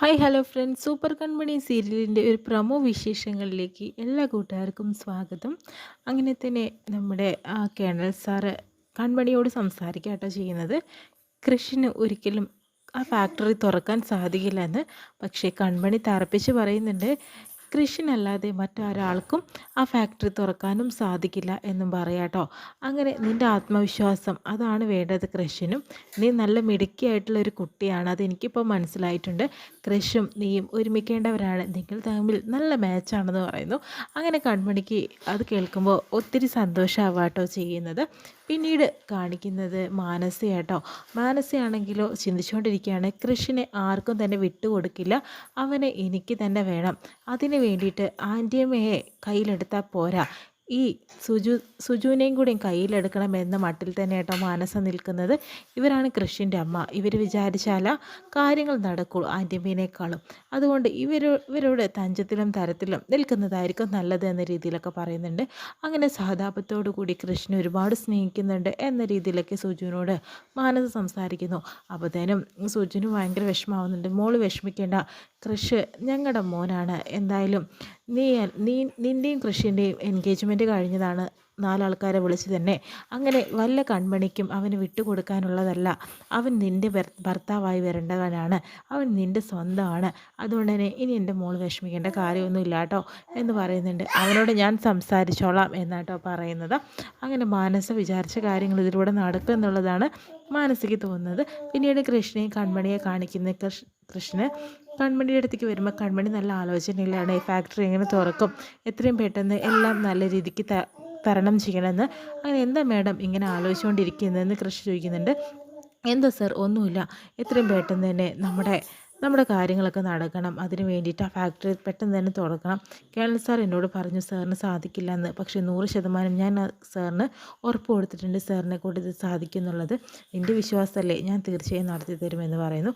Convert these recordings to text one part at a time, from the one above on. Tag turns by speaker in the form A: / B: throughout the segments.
A: Hi hello friends super Kanmani സീരിയലിന്റെ ഒരു promo വിശേഷങ്ങളിലേക്ക് എല്ലാ കൂട്ടുകാർക്കും സ്വാഗതം. അങ്ങനെ തന്നെ നമ്മുടെ കേണൽ സാറ് കൺമണിയോട് സംസാരിക്കുക ചെയ്യുന്നത്. കൃഷിന് ഒരിക്കലും ആ ഫാക്ടറി തുറക്കാൻ സാധിക്കില്ല എന്ന്. പക്ഷേ കൺമണി തറപ്പിച്ച് പറയുന്നുണ്ട് കൃഷിനല്ലാതെ മറ്റൊരാൾക്കും ആ ഫാക്ടറി തുറക്കാനും സാധിക്കില്ല എന്നും പറയാട്ടോ അങ്ങനെ നിന്റെ ആത്മവിശ്വാസം അതാണ് വേണ്ടത് കൃഷിനും. നീ നല്ല മിടുക്കിയായിട്ടുള്ള ഒരു കുട്ടിയാണ്. അതെനിക്കിപ്പോൾ മനസ്സിലായിട്ടുണ്ട്. കൃഷും നീയും ഒരുമിക്കേണ്ടവരാണ്. നിങ്ങൾ തമ്മിൽ നല്ല മാച്ചാണെന്ന് പറയുന്നു. അങ്ങനെ കൺമണിക്ക് അത് കേൾക്കുമ്പോൾ ഒത്തിരി സന്തോഷമാവാട്ടോ ചെയ്യുന്നത്. പിന്നീട് കാണിക്കുന്നത് മാനസയാട്ടോ മാനസയാണെങ്കിലോ ചിന്തിച്ചുകൊണ്ടിരിക്കുകയാണ് കൃഷിനെ ആർക്കും തന്നെ വിട്ടുകൊടുക്കില്ല. അവനെ എനിക്ക് തന്നെ വേണം. അതിന് വേണ്ടിയിട്ട് ആന്റിയമ്മയെ കയ്യിലെടുത്താൽ പോരാ. ഈ സുജു സുജുവിനെയും കൂടി കയ്യിലെടുക്കണം എന്ന മട്ടിൽ തന്നെ കേട്ടോ മാനസ നിൽക്കുന്നത് ഇവരാണ് കൃഷിന്റെ അമ്മ. ഇവർ വിചാരിച്ചാല കാര്യങ്ങൾ നടക്കുള്ളൂ ആന്റിയമ്മേനേക്കാളും. അതുകൊണ്ട് ഇവർ ഇവരോട് തഞ്ചത്തിലും തരത്തിലും നിൽക്കുന്നതായിരിക്കും നല്ലത് എന്ന രീതിയിലൊക്കെ പറയുന്നുണ്ട്. അങ്ങനെ സഹതാപത്തോടു കൂടി കൃഷ്ണൻ ഒരുപാട് സ്നേഹിക്കുന്നുണ്ട് എന്ന രീതിയിലൊക്കെ സുജുവിനോട് മാനസ സംസാരിക്കുന്നു. അപ്പോഴത്തേനും സുജുവിന് ഭയങ്കര വിഷമാവുന്നുണ്ട് മോൾ വിഷമിക്കേണ്ട. കൃഷ് ഞങ്ങളുടെ മോനാണ്. എന്തായാലും നീ നീ നിന്റെയും കൃഷിന്റെയും എൻഗേജ്മെന്റ് കഴിഞ്ഞതാണ് നാലാൾക്കാരെ വിളിച്ച് തന്നെ. അങ്ങനെ വല്ല കൺമണിക്കും അവന് വിട്ടുകൊടുക്കാനുള്ളതല്ല. അവൻ നിന്റെ ഭർത്താവായി വരേണ്ടവനാണ്. അവൻ നിന്റെ സ്വന്തമാണ്. അതുകൊണ്ട് തന്നെ ഇനി എന്റെ മോൾ വിഷമിക്കേണ്ട കാര്യമൊന്നുമില്ല കേട്ടോ എന്ന് പറയുന്നുണ്ട്. അവനോട് ഞാൻ സംസാരിച്ചോളാം എന്നാട്ടോ പറയുന്നത്. അങ്ങനെ മാനസ വിചാരിച്ച കാര്യങ്ങൾ ഇതിലൂടെ നടക്കും എന്നുള്ളതാണ് മാനസിക്ക് തോന്നുന്നത്. പിന്നീട് കൃഷ്ണയെ കൺമണിയെ കാണിക്കുന്ന കൃഷ്ണന് കൺമണിയുടെ അടുത്തേക്ക് വരുമ്പോൾ കൺമണി നല്ല ആലോചനയിലാണ്. ഈ ഫാക്ടറി എങ്ങനെ തുറക്കും? എത്രയും പെട്ടെന്ന് എല്ലാം നല്ല രീതിക്ക് തരണം ചെയ്യണമെന്ന്. അങ്ങനെ എന്താ മാഡം ഇങ്ങനെ ആലോചിച്ചുകൊണ്ടിരിക്കുന്നതെന്ന് കൃഷി ചോദിക്കുന്നുണ്ട്. എന്താ സർ? ഒന്നുമില്ല. എത്രയും പെട്ടെന്ന് തന്നെ നമ്മുടെ നമ്മുടെ കാര്യങ്ങളൊക്കെ നടക്കണം. അതിന് വേണ്ടിയിട്ട് ആ ഫാക്ടറി പെട്ടെന്ന് തന്നെ തുറക്കണം. കേരള സാർ എന്നോട് പറഞ്ഞു സാറിന് സാധിക്കില്ല എന്ന് പക്ഷേ നൂറ് ശതമാനം ഞാൻ സാറിന് ഉറപ്പ് കൊടുത്തിട്ടുണ്ട്. സാറിനെ കൊണ്ട് ഇത് സാധിക്കുന്നുള്ളത് എന്റെ വിശ്വാസമല്ലേ? ഞാൻ തീർച്ചയായും നടത്തി തരുമെന്ന് പറയുന്നു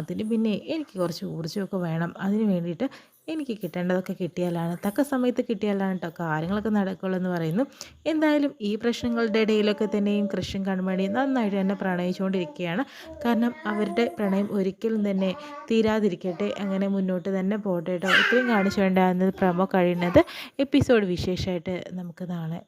A: അതിന് പിന്നെ എനിക്ക് കുറച്ച് ഊർജമൊക്കെ വേണം. അതിന് വേണ്ടിയിട്ട് എനിക്ക് കിട്ടേണ്ടതൊക്കെ കിട്ടിയാലാണ് തക്ക സമയത്ത് കിട്ടിയാലാണ് കേട്ടോ കാര്യങ്ങളൊക്കെ നടക്കുള്ളൂ എന്ന് പറയുന്നു. എന്തായാലും ഈ പ്രശ്നങ്ങളുടെ ഇടയിലൊക്കെ തന്നെയും കൃഷ്ണൻ കൺമണി നന്നായിട്ട് തന്നെ പ്രണയിച്ചുകൊണ്ടിരിക്കുകയാണ്. കാരണം അവരുടെ പ്രണയം ഒരിക്കലും തന്നെ തീരാതിരിക്കട്ടെ അങ്ങനെ മുന്നോട്ട് തന്നെ പോട്ടെ കേട്ടോ ഇത്രയും കാണിച്ചു വേണ്ടാകുന്നത് പ്രമോ കഴിയുന്നത്. എപ്പിസോഡ് വിശേഷമായിട്ട് നമുക്ക് നാളെ